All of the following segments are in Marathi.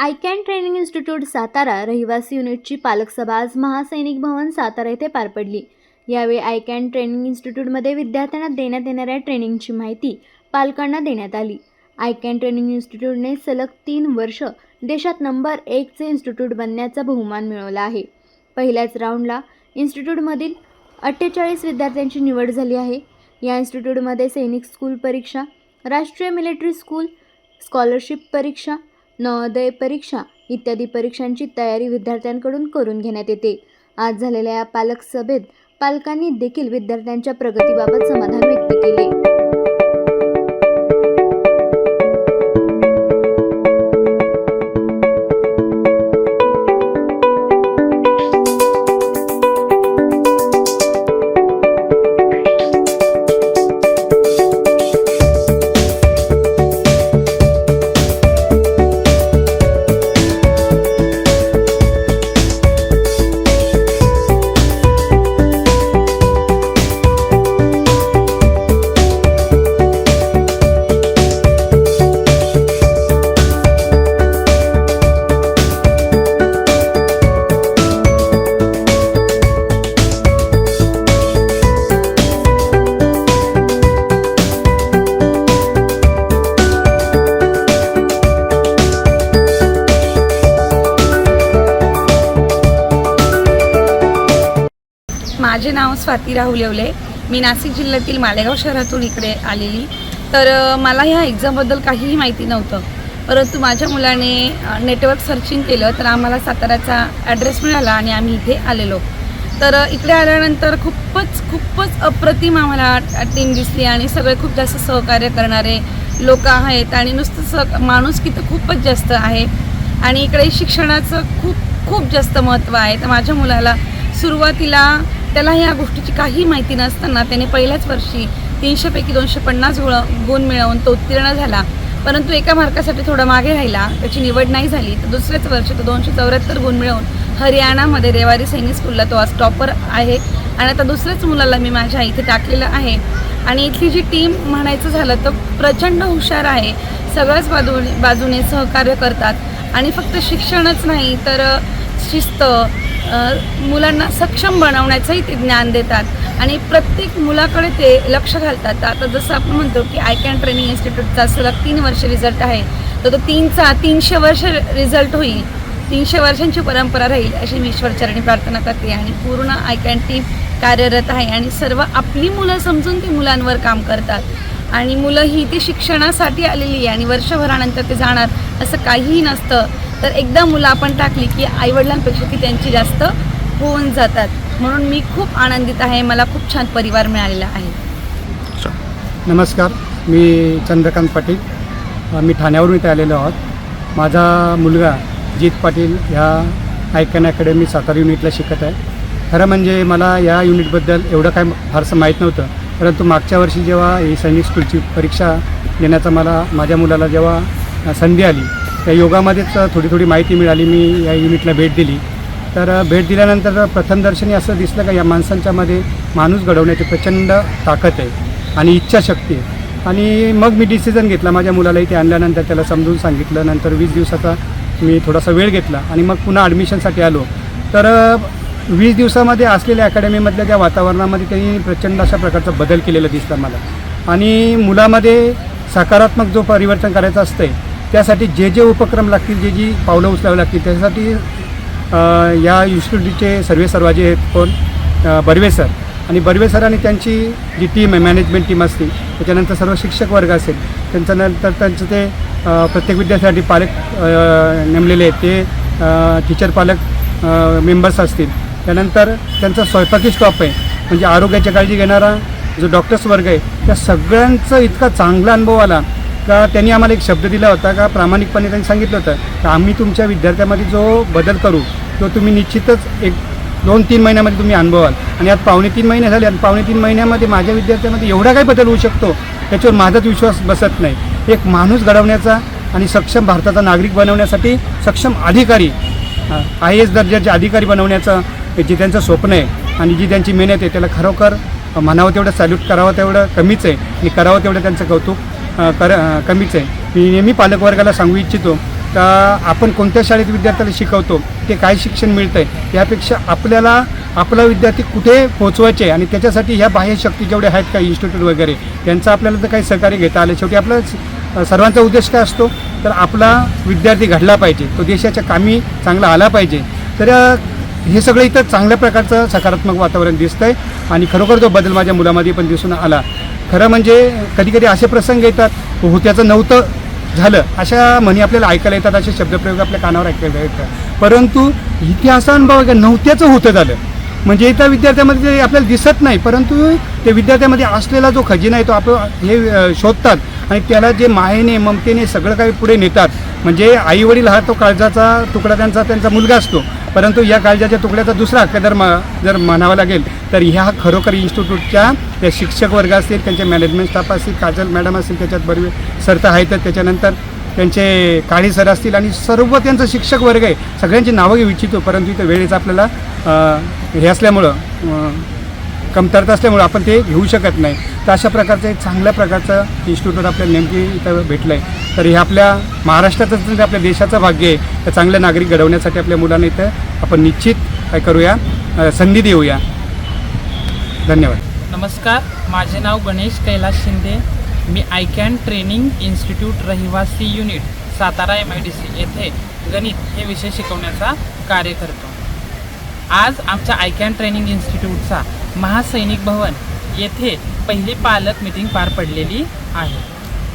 I can training institute Satara रहिवासी युनिटची पालकसभा आज महासैनिक भवन सातारा येथे पार पडली. यावेळी आय कॅन ट्रेनिंग इन्स्टिट्यूटमध्ये विद्यार्थ्यांना देण्यात येणाऱ्या ट्रेनिंगची माहिती पालकांना देण्यात आली. आय कॅन ट्रेनिंग इन्स्टिट्यूटने सलग तीन वर्ष देशात नंबर एकचे इन्स्टिट्यूट बनण्याचा बहुमान मिळवला आहे. पहिल्याच राऊंडला इन्स्टिट्यूटमधील अठ्ठेचाळीस विद्यार्थ्यांची निवड झाली आहे. या इन्स्टिट्यूटमध्ये सैनिक स्कूल परीक्षा राष्ट्रीय मिलिटरी स्कूल स्कॉलरशिप परीक्षा नवोदय परीक्षा इत्यादी परीक्षांची तयारी विद्यार्थ्यांकडून करून घेण्यात येते. आज झालेल्या या पालक सभेत पालकांनी देखील विद्यार्थ्यांच्या प्रगतीबाबत समाधान व्यक्त केले. माझे नाव स्वाती राहुल येवले. मी नाशिक जिल्ह्यातील मालेगाव शहरातून इकडे आलेली. तर मला ह्या एक्झामबद्दल काहीही माहिती नव्हतं. परंतु माझ्या मुलाने नेटवर्क सर्चिंग केलं तर आम्हाला साताऱ्याचा ॲड्रेस मिळाला आणि आम्ही इथे आलेलो. तर इकडे आल्यानंतर खूपच खूपच अप्रतिम आम्हाला टीम दिसली आणि सगळे खूप जास्त सहकार्य करणारे लोक आहेत आणि नुसतं स माणूस की तर खूपच जास्त आहे. आणि इकडे शिक्षणाचं खूप खूप जास्त महत्त्व आहे. तर माझ्या मुलाला सुरुवातीला त्याला ह्या गोष्टीची काही माहिती नसताना त्याने पहिल्याच वर्षी तीनशेपैकी दोनशे पन्नास गुण गुण मिळवून तो उत्तीर्ण झाला. परंतु एका मार्कासाठी थोडा मागे राहिला त्याची निवड नाही झाली तर दुसऱ्याच वर्षी तो दोनशे चौऱ्याहत्तर गुण मिळवून हरियाणामध्ये रेवारी सैनिक स्कूलला तो आज टॉपर आहे. आणि आता दुसऱ्याच मुलाला मी माझ्या इथे टाकलेलं आहे. आणि इथली जी टीम म्हणायचं झालं तर प्रचंड हुशार आहे. सगळ्याच बाजू बाजूने सहकार्य करतात. आणि फक्त शिक्षणच नाही तर शिस्त मुलांना सक्षम बनवण्याचंही ते ज्ञान देतात. आणि प्रत्येक मुलाकडे ते लक्ष घालतात. आता जसं आपण म्हणतो की आय कॅन ट्रेनिंग इन्स्टिट्यूटचा सलग तीन वर्ष रिझल्ट आहे. तर तो तीनचा तीनशे वर्ष रिझल्ट होईल. तीनशे वर्षांची परंपरा राहील अशी मी ईश्वरचरणी प्रार्थना करते. आणि पूर्ण आय कॅन टीम कार्यरत आहे आणि सर्व आपली मुलं समजून ती मुलांवर काम करतात. आणि मुलं ही ती शिक्षणासाठी आलेली आहे आणि वर्षभरानंतर ते जाणार असं काहीही नसतं. तर एकदा मुलं आपण टाकली की आईवडिलांपेक्षा ती त्यांची जास्त होऊन जातात. म्हणून मी खूप आनंदित आहे. मला खूप छान परिवार मिळालेला आहे. नमस्कार. मी चंद्रकांत पाटील. मी ठाण्यावरून इथे आलेलो आहोत. माझा मुलगा जीत पाटील ह्या आयकन अकॅडमी सातारा युनिटला शिकत आहे. खरं म्हणजे मला या युनिटबद्दल एवढं काय फारसं माहीत नव्हतं. परंतु मागच्या वर्षी जेव्हा ही सैनिक स्कूलची परीक्षा देण्याचा मला माझ्या मुलाला जेव्हा संधी आली त्या योगामध्येच थोडी थोडी माहिती मिळाली. मी या युनिटला भेट दिली. तर भेट दिल्यानंतर प्रथमदर्शनी असं दिसलं का या माणसांच्यामध्ये माणूस घडवण्याची प्रचंड ताकद आहे आणि इच्छाशक्ती आहे. आणि मग मी डिसिजन घेतला. माझ्या मुलाला इथे आणल्यानंतर त्याला समजून सांगितलं. नंतर वीस दिवसाचा मी थोडासा वेळ घेतला आणि मग पुन्हा ॲडमिशनसाठी आलो. तर वीस दिवसामध्ये असलेल्या अकॅडमीमधल्या त्या वातावरणामध्ये त्यांनी प्रचंड अशा प्रकारचा बदल केलेला दिसला मला. आणि मुलामध्ये सकारात्मक जो परिवर्तन करायचं असतं त्यासाठी जे जे उपक्रम लागतील जे जी पावलं उचलावी लागतील त्यासाठी या इन्स्टिट्यूटचे सर्वे सर्वाजे आहेत कोण बर्वे सर. आणि बर्वे सर आणि त्यांची जी टीम आहे मॅनेजमेंट टीम असते त्याच्यानंतर सर्व शिक्षक वर्ग असेल त्यांच्यानंतर त्यांचं ते प्रत्येक विद्यार्थ्यासाठी पालक नेमलेले आहेत ते टीचर पालक मेंबर्स असतील. त्यानंतर त्यांचा स्वयंपाकी स्टॉप आहे म्हणजे आरोग्याची काळजी घेणारा जो डॉक्टर्स वर्ग आहे त्या सगळ्यांचा इतका चांगला अनुभव आला का त्यांनी आम्हाला एक शब्द दिला होता का प्रामाणिकपणे त्यांनी सांगितलं होतं का आम्ही तुमच्या विद्यार्थ्यामध्ये जो बदल करू तो तुम्ही निश्चितच एक दोन तीन महिन्यामध्ये तुम्ही अनुभवाल. आणि आज पावणे तीन महिने झाले आणि पावणे तीन महिन्यामध्ये माझ्या विद्यार्थ्यामध्ये एवढा काय बदल होऊ शकतो त्याच्यावर माझाच विश्वास बसत नाही. एक माणूस घडवण्याचा आणि सक्षम भारताचा नागरिक बनवण्यासाठी सक्षम अधिकारी आय एस दर्जाचे अधिकारी बनवण्याचं जे त्यांचं स्वप्न आहे आणि जी त्यांची मेहनत आहे त्याला खरोखर म्हणावं तेवढं सॅल्यूट करावं तेवढं कमीच आहे आणि करावं तेवढं त्यांचं कौतुक कर कमीच आहे. मी नेहमी पालकवर्गाला सांगू इच्छितो का आपण कोणत्या शाळेत विद्यार्थ्याला शिकवतो ते काय शिक्षण मिळतं आहे यापेक्षा आपल्याला आपला विद्यार्थी कुठे पोहोचवायचे आणि त्याच्यासाठी ह्या बाह्य शक्ती जेवढे आहेत का इन्स्टिट्यूट वगैरे त्यांचं आपल्याला तर काही सहकार्य घेता आलं शेवटी आपला सर्वांचा उद्देश काय असतो? तर आपला विद्यार्थी घडला पाहिजे तो देशाच्या कामी चांगला आला पाहिजे. तर हे सगळं इथं चांगल्या प्रकारचं सकारात्मक वातावरण दिसतं आहे आणि खरोखर तो बदल माझ्या मुलामध्ये पण दिसून आला. खरं म्हणजे कधी कधी असे प्रसंग येतात होत्याचं नव्हतं झालं अशा म्हणी आपल्याला ऐकायला येतात असे शब्दप्रयोग आपल्या कानावर ऐकायला येतात. परंतु इतिहासानुभव अनुभव का? नव्हत्याचं होतं झालं. म्हणजे त्या विद्यार्थ्यामध्ये आपल्याला दिसत नाही परंतु ते विद्यार्थ्यामध्ये असलेला जो खजिना आहे तो आपण हे शोधतात. आणि त्याला जे मायेने ममतेने सगळं काही पुढे नेतात म्हणजे आईवडील हा तो काळजाचा तुकडा त्यांचा त्यांचा मुलगा असतो. परंतु या काळजाच्या तुकड्याचा दुसरा हक्क जर म जर म्हणावा लागेल तर ह्या खरोखर इन्स्टिट्यूटच्या त्या शिक्षक वर्ग असतील त्यांचे मॅनेजमेंट स्टाफ असतील काजल मॅडम असतील त्याच्यात बरे सर तर आहेत त्याच्यानंतर त्यांचे काळी सर असतील आणि सर्व त्यांचं शिक्षक वर्ग आहे. सगळ्यांची नावं घेऊ इच्छितो परंतु इथं वेळेचा आपल्याला हे असल्यामुळं कमतरता असल्यामुळं आपण ते घेऊ शकत नाही. तर अशा प्रकारचं एक चांगल्या प्रकारचं इन्स्टिट्यूट आपल्याला नेमकी इथं भेटलं आहे तर हे आपल्या महाराष्ट्रातच नाही आपल्या देशाचं भाग्य आहे. तर चांगले नागरिक घडवण्यासाठी आपल्या मुलांना इथं आपण निश्चित काय करूया संधी देऊया. धन्यवाद. नमस्कार माझे नाव गणेश कैलास शिंदे. मी आय कॅन ट्रेनिंग इन्स्टिट्यूट रहिवासी unit Satara M I D C येथे गणित हे विषय शिकवण्याचा कार्य करतो. आज आमच्या आय कॅन ट्रेनिंग इन्स्टिट्यूटचा महासैनिक भवन येथे पहिली पालक मिटिंग पार पडलेली आहे.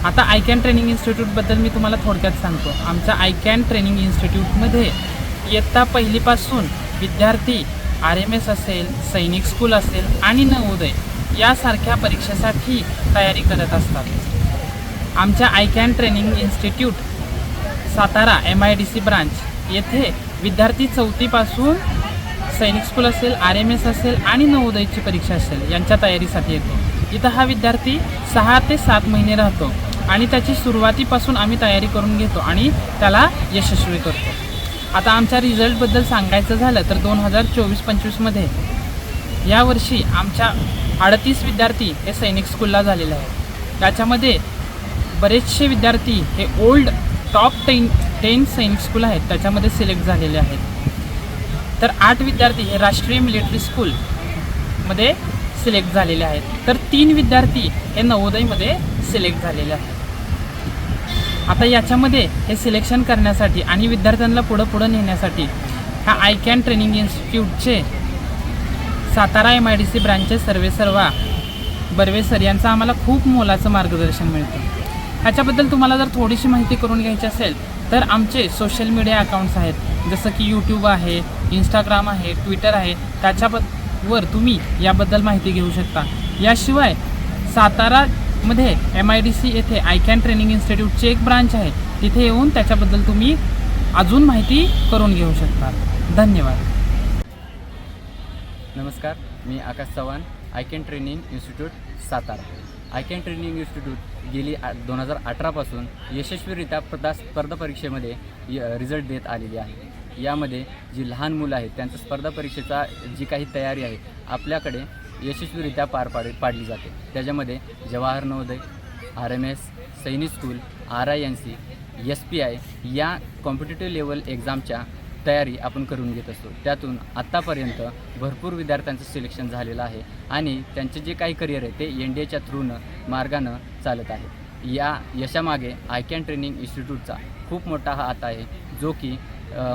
आता आय कॅन ट्रेनिंग इन्स्टिट्यूटबद्दल मी तुम्हाला थोडक्यात सांगतो. आमच्या आय कॅन ट्रेनिंग इन्स्टिट्यूटमध्ये इयत्ता पहिलीपासून विद्यार्थी आर एम एस असेल सैनिक स्कूल असेल आणि नवोदय यासारख्या परीक्षेसाठी तयारी करत असतात. आमच्या I can training institute Satara M I D C branch येथे विद्यार्थी चौथीपासून सैनिक स्कूल असेल आर एम एस असेल आणि नवोदयची परीक्षा असेल यांच्या तयारीसाठी येतो. इथं हा विद्यार्थी सहा ते सात महिने राहतो आणि त्याची सुरुवातीपासून आम्ही तयारी करून घेतो आणि त्याला यशस्वी करतो. आता आमच्या रिझल्टबद्दल सांगायचं झालं तर दोन हजार चोवीस पंचवीसमध्ये यावर्षी आमच्या अडतीस विद्यार्थी हे सैनिक स्कूलला झालेले आहेत. त्याच्यामध्ये बरेचसे विद्यार्थी हे old top ten ten Sainik school आहेत त्याच्यामध्ये सिलेक्ट झालेले आहेत. तर आठ विद्यार्थी हे राष्ट्रीय मिलिटरी स्कूलमध्ये सिलेक्ट झालेले आहेत. तर तीन विद्यार्थी हे नवोदयमध्ये सिलेक्ट झालेले आहेत. आता याच्यामध्ये हे सिलेक्शन करण्यासाठी आणि विद्यार्थ्यांना पुढं पुढं नेण्यासाठी ह्या I can training इन्स्टिट्यूटचे Satara M I D C ब्रांचचे सर्वे सर्वा बर्वे सर यांचं आम्हाला खूप मोलाचं मार्गदर्शन मिळतं. ह्याच्याबद्दल तुम्हाला जर थोडीशी माहिती करून घ्यायची असेल तर आमचे सोशल मीडिया अकाउंट्स आहेत. जसं की यूट्यूब आहे इंस्टाग्राम आहे ट्विटर आहे. त्याच्याबद्द वर तुम्ही याबद्दल माहिती घेऊ शकता. याशिवाय सातारामध्ये एम आय डी सी येथे आय कॅन ट्रेनिंग इन्स्टिट्यूटची एक ब्रांच आहे. तिथे येऊन त्याच्याबद्दल तुम्ही अजून माहिती करून घेऊ शकता. धन्यवाद. नमस्कार मी Akash Chavan. I can training institute Satara. I can training institute गेली आ दोन हजार अठरापासून यशस्वीरित्या प्रदा स्पर्धा परीक्षेमध्ये य रिझल्ट देत आलेली आहे. यामध्ये जी लहान मुलं आहेत त्यांचं स्पर्धा परीक्षेचा जी काही तयारी आहे आपल्याकडे यशस्वीरित्या पार पाड पाडली जाते. त्याच्यामध्ये Jawahar Navodaya R M S Sainik school R I N C S P I या कॉम्पिटेटिव्ह लेवल एक्झामच्या तयारी आपण करून घेत असतो. त्यातून आत्तापर्यंत भरपूर विद्यार्थ्यांचं सिलेक्शन झालेलं आहे आणि त्यांचे जे काही करिअर आहे ते एन डी एच्या थ्रूनं मार्गानं चालत आहे. या यशामागे आय कॅन ट्रेनिंग इन्स्टिट्यूटचा खूप मोठा हा हात आहे जो की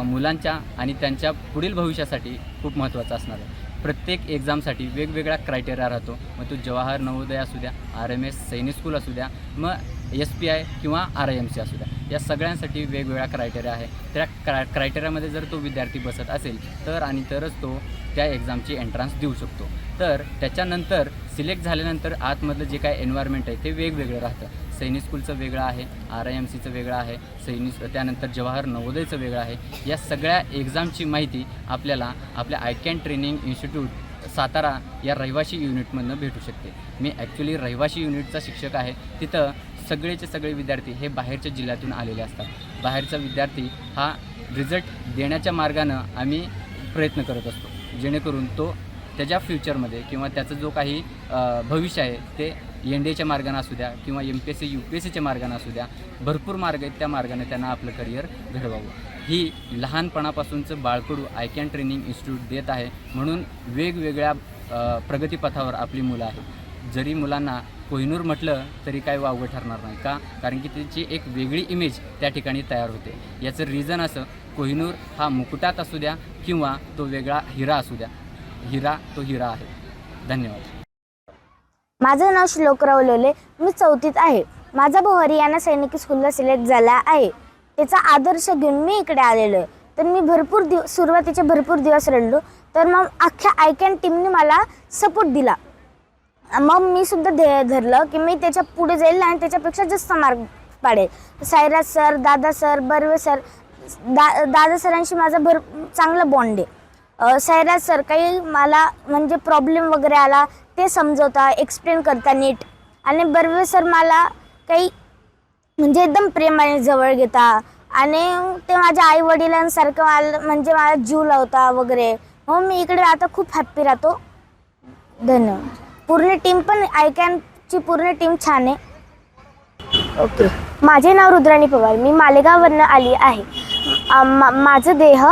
मुलांच्या आणि त्यांच्या पुढील भविष्यासाठी खूप महत्त्वाचा असणार आहे. प्रत्येक एक्झामसाठी वेगवेगळा क्रायटेरिया राहतो. मग तो जवाहर नवोदय असू द्या R M S Sainik school असू द्या मग एस पी आय किंवा आर आय एम सी असू द्या. या सगळ्यांसाठी वेगवेगळा क्रायटेरिया आहे. त्या क्रा क्रायटेरियामध्ये जर तो विद्यार्थी बसत असेल तर आणि तरच तो त्या एक्झामची एंट्रन्स देऊ शकतो. तर त्याच्यानंतर सिलेक्ट झाल्यानंतर आतमधलं जे काय एन्व्हायरमेंट आहे ते वेगवेगळं राहतं. सैनिक स्कूलचं वेगळं आहे आर आय एम सीचं वेगळं आहे सैनिक त्यानंतर जवाहर नवोदयचं वेगळं आहे. या सगळ्या एक्झामची माहिती आपल्याला आपल्या I can training institute Satara या रहिवाशी युनिटमधनं भेटू शकते. मी ॲक्च्युली रहिवाशी युनिटचा शिक्षक आहे. तिथं सगळेचे सगळे विद्यार्थी हे बाहेरच्या जिल्ह्यातून आलेले असतात. बाहेरचा विद्यार्थी हा रिझल्ट देण्याच्या मार्गानं आम्ही प्रयत्न करत असतो. जेणेकरून तो त्याच्या फ्युचरमध्ये किंवा त्याचं जो काही भविष्य आहे ते एन डी एच्या मार्गाने असू द्या किंवा M P S C U P S सीच्या मार्गाने असू द्या भरपूर मार्ग आहेत त्या मार्गाने त्यांना आपलं करिअर घडवावं. ही लहानपणापासूनचं बाळकडू आय कॅन ट्रेनिंग इन्स्टिट्यूट देत आहे म्हणून वेगवेगळ्या प्रगतीपथावर आपली मुलं आहेत. जरी मुलांना कोहिनूर म्हटलं तरी काय वावगं ठरणार नाही. का? कारण की त्याची एक वेगळी इमेज त्या ठिकाणी तयार होते. याचं रिझन असं कोहिनूर हा मुकुटात असू द्या किंवा तो वेगळा हिरा असू द्या हिरा तो हिरा आहे. धन्यवाद. माझं नाव श्लोकराव लोले मी चौथीत आहे. माझा भाऊ हरियाणा सैनिकी स्कूलला सिलेक्ट झाला आहे. त्याचा आदर्श घेऊन मी इकडे आलेलो. आहे तर मी भरपूर दिव सुरुवातीचे भरपूर दिवस रडलो. तर मग अख्ख्या आयकॅन टीमने मला सपोर्ट दिला. मग मी सुद्धा ध्येय धरलं की मी त्याच्या पुढे जाईल आणि त्याच्यापेक्षा जास्त मार्क पाडेल. सायराज सर दादा सर बर्वे सर दा दादा सरांशी माझा भर चांगला बॉन्ड आहे. अ, सायराज सर काही मला म्हणजे प्रॉब्लेम वगैरे आला ते समजवता एक्सप्लेन करता नीट. आणि बर्वे सर मला काही म्हणजे एकदम प्रेमाने जवळ घेता. आणि ते माझ्या आई वडिलांसारखं मला म्हणजे मला जीव लावता वगैरे. हो मी इकडे आता खूप हॅप्पी राहतो. धन्यवाद. पूर्ण टीम पण आयकॅनची पूर्ण टीम छान आहे. ओके माझे नाव रुद्राणी पवार. मी मालेगाववरनं आली आहे. माझं देह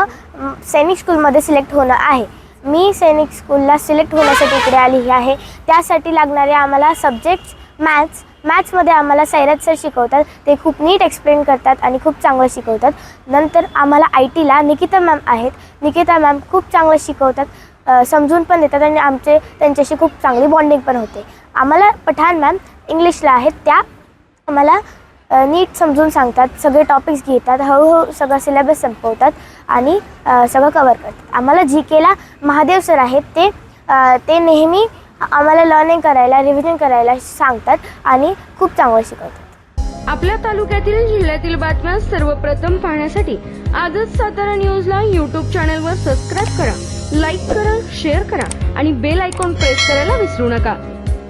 सैनिक स्कूलमध्ये सिलेक्ट होणं आहे. मी सैनिक स्कूलला सिलेक्ट होण्यासाठी इकडे आली आहे. त्यासाठी लागणारे आम्हाला सब्जेक्ट्स मॅथ्स मॅथ्समध्ये आम्हाला सैराज सर शिकवतात. ते खूप नीट एक्सप्लेन करतात आणि खूप चांगलं शिकवतात. नंतर आम्हाला आय टीला निकिता मॅम आहेत. निकिता मॅम खूप चांगलं शिकवतात. समजून पण देतात आणि आमचे त्यांच्याशी खूप चांगली बॉन्डिंग पण होते. आम्हाला पठाण मॅम इंग्लिशला आहेत. त्या आम्हाला नीट समजून सांगतात सगळे टॉपिक्स घेतात हळूहळू सगळं सिलेबस संपवतात आणि सगळं कवर करतात. आम्हाला जी केला महादेव सर आहेत ते ते नेहमी आम्हाला लर्निंग करायला रिव्हिजन करायला सांगतात आणि खूप चांगलं शिकवतात. आपल्या तालुक्यातील जिल्ह्यातील बातम्या सर्वप्रथम पाहण्यासाठी आजच सातारा न्यूजला यूट्यूब चॅनलवर सबस्क्राईब करा लाईक करा शेअर करा आणि बेल आयकॉन प्रेस करायला विसरू नका.